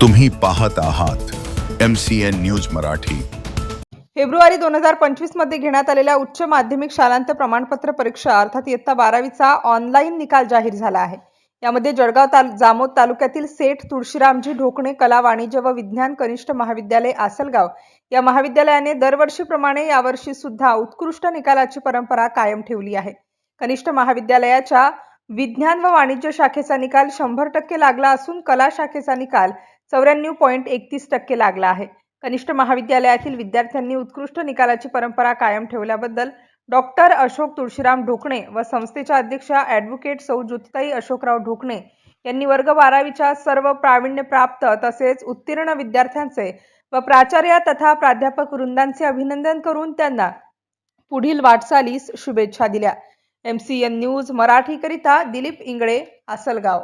तुम्ही पाहत आहात M C N news Marathi. February दोन हजार पंचवीसमध्ये घेण्यात आलेल्या उच्च माध्यमिक शालांत प्रमाणपत्र परीक्षा अर्थात इयत्ता बारावीचा ऑनलाईन निकाल जाहीर झाला आहे. यामध्ये जळगाव ताल जामोद तालुक्यातील सेठ तुळशीरामजी ढोकणे कला वाणिज्य व विज्ञान कनिष्ठ महाविद्यालय आसलगाव या महाविद्यालयाने दरवर्षीप्रमाणे यावर्षी सुद्धा उत्कृष्ट निकालाची परंपरा कायम ठेवली आहे. कनिष्ठ महाविद्यालयाच्या विज्ञान व वाणिज्य शाखेचा निकाल शंभर टक्के लागला असून कला शाखेचा निकाल चौऱ्याण्णव पॉईंट एकतीस टक्के लागला आहे. कनिष्ठ महाविद्यालयातील विद्यार्थ्यांनी उत्कृष्ट निकालाची परंपरा कायम ठेवल्याबद्दल डॉक्टर अशोक तुळशीराम ढोकणे व संस्थेच्या अध्यक्षा ॲडव्होकेट सौ ज्योतिताई अशोकराव ढोकणे यांनी वर्ग बारावीच्या सर्व प्रावीण्यप्राप्त तसेच उत्तीर्ण विद्यार्थ्यांचे व प्राचार्य तथा प्राध्यापक वृंदांचे अभिनंदन करून त्यांना पुढील वाटचालीस शुभेच्छा दिल्या. एम सी एन न्यूज मराठीकरिता दिलीप इंगळे आसलगाव.